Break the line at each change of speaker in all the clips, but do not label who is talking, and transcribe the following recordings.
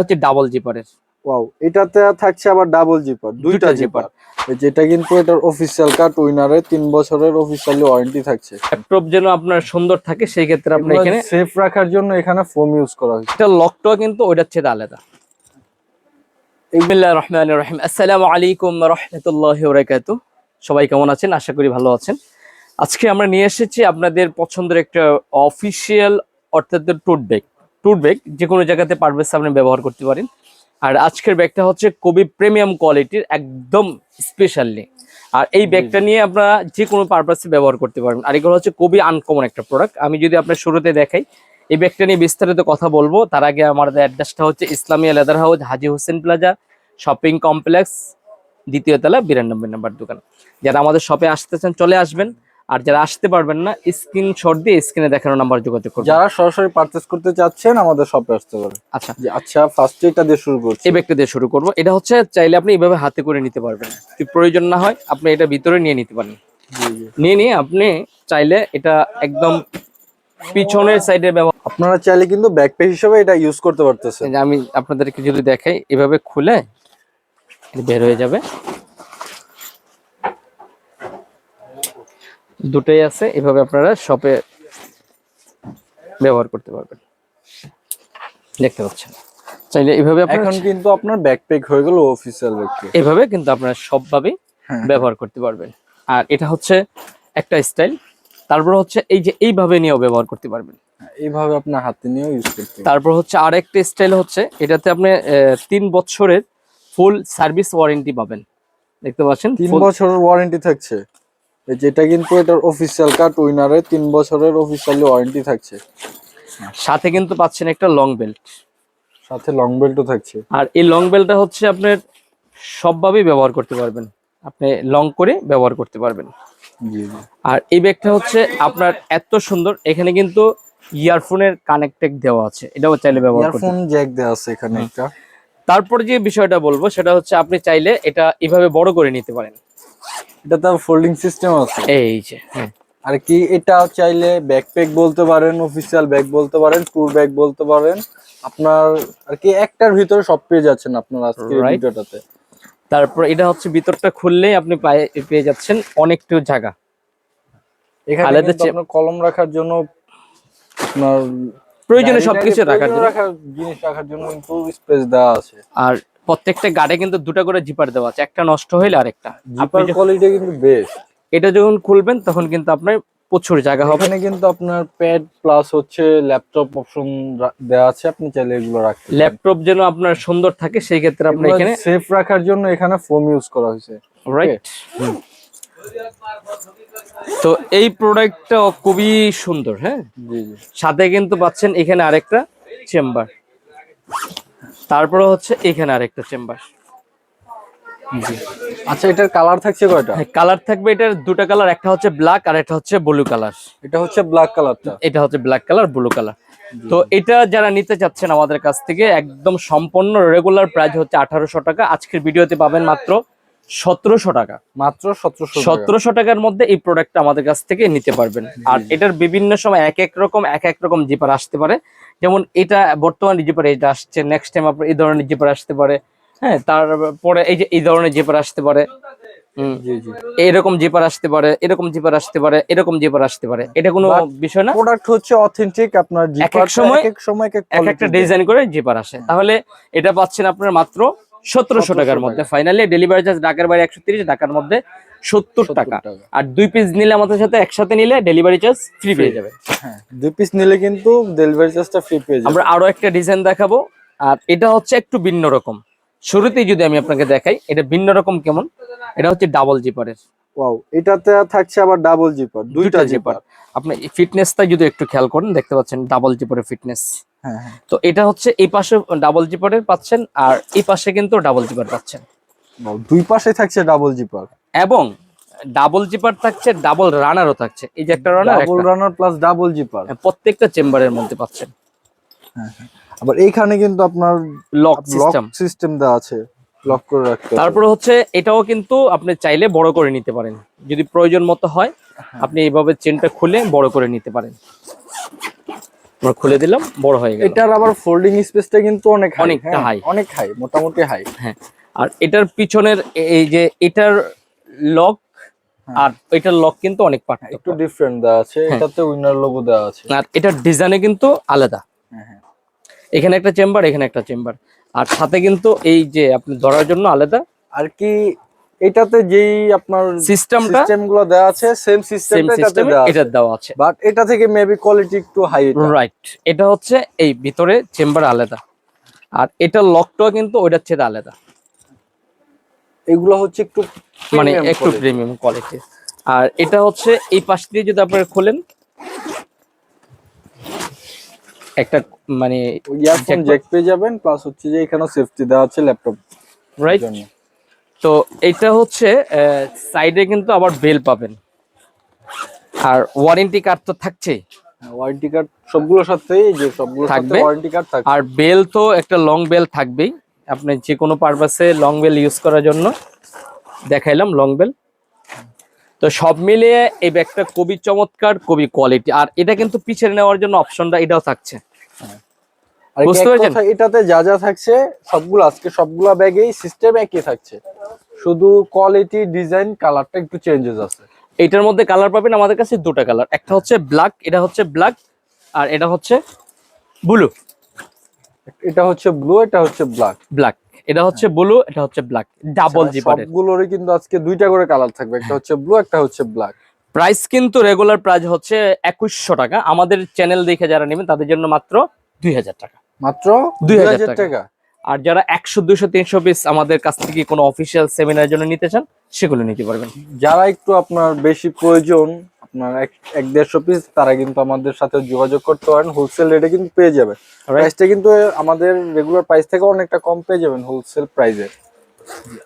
হচ্ছে double জিপারের
wow এটাতে থাকছে আবার ডাবল জিপার দুইটা জিপার যেটা কিন্তু এটার অফিসিয়াল কাট উইনারে তিন বছরের অফিসিয়ালি ওয়ারেন্টি থাকছে।
ল্যাপটপ যেন আপনার সুন্দর থাকে সেই ক্ষেত্রে আপনি এখানে
সেফ রাখার জন্য এখানে ফোম ইউজ করা হয়েছে।
এটা লকটাও কিন্তু ওইটার চেয়ে আলাদা। বিসমিল্লাহির রহমানির রহিম। আসসালামু আলাইকুম রহমতুল্লাহি ওয়া সবাই কেমন আছেন? আশা করি ভালো আছেন। আজকে আমরা নিয়ে এসেছি আপনাদের পছন্দের একটা অফিসিয়াল অর্থাৎ টুট ব্যাগ টুট ব্যাগ যে কোনো জায়গাতে পারবেস আপনি ব্যবহার করতে পারেন। আর আজকের ব্যাগটা হচ্ছে কবি প্রিমিয়াম কোয়ালিটির একদম স্পেশালি আর এই ব্যাগটা নিয়ে আপনারা যে কোনো পারপাসে ব্যবহার করতে পারবেন। আর এগুলো হচ্ছে কবি আনকমন একটা প্রোডাক্ট আমি যদি আপনার শুরুতে দেখাই এই ব্যাগটা নিয়ে বিস্তারিত কথা বলব। তার আগে আমাদের অ্যাড্রেসটা হচ্ছে Islamia leather house Haji Hossain plaza shopping complex দ্বিতীয় তলা বিরানব্বই নম্বর দোকান। যারা আমাদের শপে আসতে চান চলে আসবেন। আর যারা আসতে পারবেন না স্ক্রিনশট দিয়ে স্ক্রিনে দেখানো নাম্বার যোগাযোগ করবেন।
যারা সরাসরি পারচেস করতে চাচ্ছেন আমাদের শপে আসতে পারেন।
আচ্ছা।
আচ্ছা ফার্স্টে এটা দিয়ে শুরু করছি।
এই ব্যাগটা দিয়ে শুরু করব। এটা হচ্ছে চাইলে আপনি এইভাবে হাতে করে নিতে পারবেন। যদি প্রয়োজন না হয় আপনি এটা ভিতরে নিয়ে নিতে পারেন।
জি, জি।
নিয়ে নিয়ে আপনি চাইলে এটা একদম পিছনের সাইডে ব্যবহার
আপনারা চাইলে কিন্তু ব্যাকপ্যাক হিসেবে এটা ইউজ করতে পারতেছেন।
আমি আপনাদেরকে যদি দেখাই এভাবে খুলে বের হয়ে যাবে। দুটোই আছে এভাবে আপনারা শপে ব্যবহার করতে পারবেন। দেখতে পাচ্ছেন। চাইলে এভাবে আপনারা
এখন কিন্তু আপনার ব্যাকপ্যাক হয়ে গেল অফিসিয়াল ব্যাকপ্যাক
এভাবে কিন্তু আপনারা সবভাবেই
হ্যাঁ।
ব্যবহার করতে পারবেন। আর এটা হচ্ছে একটা স্টাইল তারপর হচ্ছে এই যে এইভাবে নিয়েও ব্যবহার করতে পারবেন।
এইভাবে আপনার হাতে নিয়েও ইউজ করতে।
তারপর হচ্ছে আরেকটা স্টাইল হচ্ছে এটাতে আপনি তিন বছরের ফুল সার্ভিস ওয়ারেন্টি পাবেন। দেখতে পাচ্ছেন?
তিন বছরের ওয়ারেন্টি থাকছে? যেটা কিন্তু এটার অফিসিয়াল কাট উইনারে তিন বছরের অফিসিয়ালি ওয়ারেন্টি থাকছে।
সাথে কিন্তু পাচ্ছেন একটা লং বেল্ট
সাথে লং বেল্টও থাকছে।
আর এই লং বেল্টটা হচ্ছে আপনার সবভাবেই ব্যবহার করতে পারবেন। আপনি লং করে ব্যবহার করতে পারবেন। আর এই ব্যাগটা হচ্ছে আপনার এত সুন্দর এখানে কিন্তু ইয়ারফোনের কানেক্টেক দেওয়া আছে। এটাও চাইলে ব্যবহার করতে
ইয়ারফোন জ্যাক দেওয়া আছে এখানে একটা।
তারপর যে বিষয়টা বলব সেটা হচ্ছে আপনি চাইলে এটা এভাবে বড় করে নিতে পারেন।
এটা তো ফোল্ডিং সিস্টেম আছে।
এই যে
আর কি এটা চাইলে ব্যাকপ্যাক বলতে পারেন অফিসিয়াল ব্যাগ বলতে পারেন ট্যুর ব্যাগ বলতে পারেন। আপনার আর কি একটার ভিতরে সব পেয়ে যাচ্ছেন আপনার
Right.
ভিডিওটাতে।
তারপর এটা হচ্ছে ভিতরটা খুললে আপনি পায়ে পেয়ে যাচ্ছেন অনেকটু জায়গা।
এখানে কলম রাখার জন্য আপনার
প্রয়োজনে সবকিছু রাখার জন্য।
জিনিস রাখার জন্য কিন্তু স্পেস দেওয়া আছে।
আর প্রত্যেকটা গাড়ে কিন্তু দুটো করে জিপার দেওয়া আছে। একটা নষ্ট হইলে আরেকটা।
জিপার কোয়ালিটি কিন্তু বেস্ট
এটা যখন খুলবেন তখন কিন্তু আপনার প্রচুর জায়গা হবে।
এখানে কিন্তু আপনার প্যাড প্লাস হচ্ছে ল্যাপটপ অপশন দেওয়া আছে। আপনি চাইলে এগুলো রাখতে
ল্যাপটপ যেন আপনার সুন্দর থাকে সেই ক্ষেত্রে আপনি এখানে
সেফ রাখার জন্য এখানে ফোম ইউজ করা হয়েছে।
রাইট তো এই প্রোডাক্টটা খুবই সুন্দর হ্যাঁ? সাথে কিন্তু পাচ্ছেন এখানে আরেকটা চেম্বার তারপরে হচ্ছে এখানে আরেকটা চেম্বার
আচ্ছা এটার কালার থাকছে কয়টা?
কালার থাকবে এটার দুটো কালার একটা হচ্ছে ব্ল্যাক আর একটা হচ্ছে ব্লু কালার
এটা হচ্ছে ব্ল্যাক কালারটা
এটা হচ্ছে ব্ল্যাক কালার ব্লু কালার তো এটা যারা নিতে চাচ্ছেন আমাদের কাছ থেকে একদম সম্পূর্ণ রেগুলার প্রাইস হচ্ছে আঠারোশো টাকা। আজকের ভিডিওতে পাবেন মাত্র সতেরোশো টাকা।
মাত্র সতেরোশো
সতেরোশো টাকার মধ্যে এই প্রোডাক্টটা আমাদের কাছ থেকে নিতে পারবেন। আর এটার বিভিন্ন সময় এক এক রকম এক এক রকম জিপার আসতে পারে। যেমন এটা বর্তমান জিপার এটা আসছে নেক্সট টাইম আপনার এই ধরনের জিপার আসতে পারে। হ্যাঁ তারপরে এই যে এই ধরনের জিপার আসতে পারে। হুম
জি জি।
এরকম জিপার আসতে পারে এরকম জিপার আসতে পারে এরকম জিপার আসতে পারে। এটা কোনো বিষয় না।
প্রোডাক্ট হচ্ছে অথেন্টিক আপনার
এক এক সময়-
এক
একটা ডিজাইন করে জিপার আসে। তাহলে এটা পাচ্ছেন আপনার মাত্র সতেরোশো টাকার মধ্যে ফাইনালি ডেলিভারি চার্জ ঢাকার বাইরে একশো তিরিশ ঢাকার মধ্যে সত্তর টাকা। আর দুই পিস নিলে আমাদের সাথে একসাথে নিলে ডেলিভারি চার্জ ফ্রি পেয়ে যাবে।
হ্যাঁ দুই পিস নিলে কিন্তু ডেলিভারি চার্জটা ফ্রি পেয়ে যাবে।
আমরা আরও একটা ডিজাইন দেখাবো। আর এটা হচ্ছে একটু ভিন্ন রকম। শুরুতেই যদি আমি আপনাকে দেখাই এটা ভিন্ন রকম কেমন? এটা হচ্ছে ডাবল জিপারের
ওয়াও এটাতে থাকছে আবার ডাবল জিপার দুইটা জিপার
আপনি ফিটনেসটা যদি একটু খেয়াল করেন দেখতে পাচ্ছেন ডাবল জিপারের ফিটনেস তো এটা হচ্ছে এই পাশে ডাবল জিপারের পাচ্ছেন আর এই পাশে কিন্তু ডাবল জিপার পাচ্ছেন।
দুই পাশে থাকছে ডাবল জিপার
এবং ডাবল জিপার থাকছে ডাবল রানারও থাকছে। এই যে একটা runner
double runner plus double zipper
প্রত্যেকটা চেম্বারের মধ্যে পাচ্ছেন।
আবার এইখানে কিন্তু আপনার
লক সিস্টেম
সিস্টেম দেওয়া আছে লক করে রাখতে।
তারপরে হচ্ছে এটাও কিন্তু আপনি চাইলে বড় করে নিতে পারেন। যদি প্রয়োজন মতো হয় আপনি এইভাবে চেনটা খুলে বড় করে নিতে পারেন। আমরা খুলে দিলাম বড় হয়ে গেল
এটার আবার ফোল্ডিং স্পেসটা কিন্তু অনেক হাই
অনেকটা high।
অনেক হাই মোটামুটি হাই
হ্যাঁ আর এটার পিছনের এই যে এটার লক আর এটার লক কিন্তু অনেক পার্থক্য
হ্যাঁ। একটু ডিফারেন্ট দেওয়া আছে
হ্যাঁ।
এটাতে উইনার লোগো দেওয়া আছে
আর এটার ডিজাইনে কিন্তু আলাদা
হ্যাঁ, হ্যাঁ।
এখানে একটা চেম্বার এখানে একটা চেম্বার আর সাথে কিন্তু এই যে আপনি ধরার জন্য আলাদা
আর কি এটাতে যেই আপনার
সিস্টেমটা
সিস্টেমগুলো দেওয়া আছে সেম সিস্টেমটা এটাতে
এটা দেওয়া আছে।
বাট এটা থেকে মেবি কোয়ালিটি একটু হাই
রাইট এটা হচ্ছে এই ভিতরে চেম্বার আলাদা। আর এটা লকটাও কিন্তু ওইটার চেয়ে আলাদা।
এগুলো হচ্ছে একটু
মানে একটু প্রিমিয়াম কোয়ালিটি আর এটা হচ্ছে এই পাশ দিয়ে যদি আপনারা খোলেন একটা মানে
ইয়ারফোন জ্যাক পেয়ে যাবেন প্লাস হচ্ছে যে এখানেও সেফটি দেওয়া আছে ল্যাপটপ
রাইট তো এটা হচ্ছে সাইডে কিন্তু আবার বেল পাবেন। আর ওয়ারেন্টি কার্ড তো থাকছেই।
ওয়ারেন্টি কার্ড সবগুলোর সাথেই যে সবগুলোর সাথে
থাকবে।
ওয়ারেন্টি কার্ড থাকবে।
আর বেল তো একটা লং বেল থাকবেই। আপনি যে কোনো পারপাসে লং বেল ইউজ করার জন্য দেখাইলাম লং বেল তো সব মিলিয়ে এই ব্যাগটা খুবই চমৎকার খুবই কোয়ালিটি আর এটা কিন্তু পিছনে নেওয়ার জন্য অপশনটা এটাও থাকছে।
আর
বুঝতে পেরেছেন?
এটাতে যা যা থাকছে সবগুলো আজকে সবগুলা ব্যাগেই সিস্টেম একই থাকছে। শুধু কোয়ালিটি ডিজাইন কালারটা একটু চেঞ্জেস আছে।
এটার মধ্যে কালার পাবেন আমাদের কাছে দুটো কালার একটা হচ্ছে ব্ল্যাক এটা হচ্ছে ব্ল্যাক আর এটা হচ্ছে ব্লু
এটা হচ্ছে ব্লু এটা হচ্ছে ব্ল্যাক
ব্ল্যাক এটা হচ্ছে ব্লু এটা হচ্ছে ব্ল্যাক ডাবল জিপারের
সবগুলোরই কিন্তু আজকে দুইটা করে কালার থাকবে একটা হচ্ছে ব্লু একটা হচ্ছে ব্ল্যাক
প্রাইস কিন্তু রেগুলার প্রাইস হচ্ছে একুশশো টাকা। আমাদের চ্যানেল দেখে যারা নেবেন তাদের জন্য মাত্র দুই হাজার টাকা।
মাত্র
2000
দুই হাজার
টাকা। আর যারা একশো দুশো তিনশো পিস আমাদের কাছ থেকে কোনো অফিসিয়াল সেমিনারের জন্য নিতে চান সেগুলো নিতে পারবেন।
যারা একটু আপনার বেশি প্রয়োজন আপনার এক দেড়শো পিস তারা কিন্তু আমাদের সাথে যোগাযোগ করতে পারেন। হোলসেল রেটে কিন্তু পেয়ে যাবেন। প্রাইসটা কিন্তু আমাদের রেগুলার প্রাইস থেকে অনেকটা কম পেয়ে যাবেন হোলসেল প্রাইসে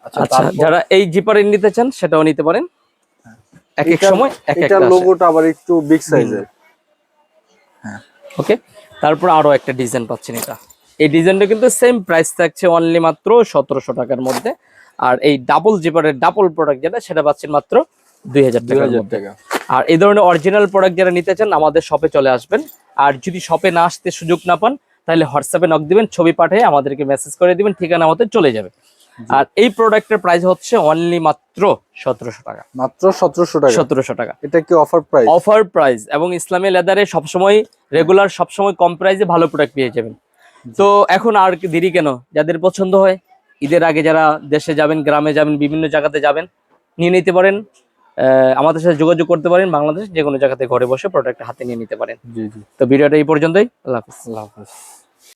আচ্ছা
আচ্ছা যারা এই জিপারের নিতে চান সেটাও নিতে পারেন। এক এক সময় এক একটা
লোগোটা আবার একটু বিগ সাইজের হ্যাঁ
ওকে তারপর আরও একটা ডিজাইন পাচ্ছেন এটা। এই ডিজাইনটা কিন্তু সেম প্রাইস থাকছে অনলি মাত্র সতেরোশো টাকার মধ্যে। আর এই ডাবল জিপারের ডাবল প্রোডাক্ট যেটা সেটা পাচ্ছেন মাত্র দুই হাজার
টাকা।
আর এই ধরনের অরিজিনাল প্রোডাক্ট যারা নিতে চান আমাদের শপে চলে আসবেন। আর যদি শপে না আসতে সুযোগ না পান তাহলে হোয়াটসঅ্যাপে নক দিবেন ছবি পাঠিয়ে আমাদেরকে মেসেজ করে দিবেন ঠিকানা মতো চলে যাবে। আর এই প্রোডাক্টের প্রাইস হচ্ছে অনলি মাত্র সতেরোশো টাকা।
মাত্র সতেরোশো টাকা।
সতেরোশো টাকা।
এটা কি অফার প্রাইস
অফার প্রাইস এবং ইসলামী লেদারে সবসময় রেগুলার সবসময় কম প্রাইসে ভালো প্রোডাক্ট পেয়ে যাবেন। তো এখন আর দেরি কেন? যাদের পছন্দ হয় ঈদের আগে যারা দেশে যাবেন গ্রামে যাবেন বিভিন্ন জায়গাতে যাবেন নিয়ে নিতে পারেন। আহ, আমাদের সাথে যোগাযোগ করতে পারেন বাংলাদেশ যে কোনো জায়গাতে ঘরে বসে প্রোডাক্ট হাতে নিয়ে নিতে পারেন।
জি জি।
তো ভিডিওটা এই পর্যন্তই আল্লাহ হাফিজ।
আল্লাহ হাফেজ।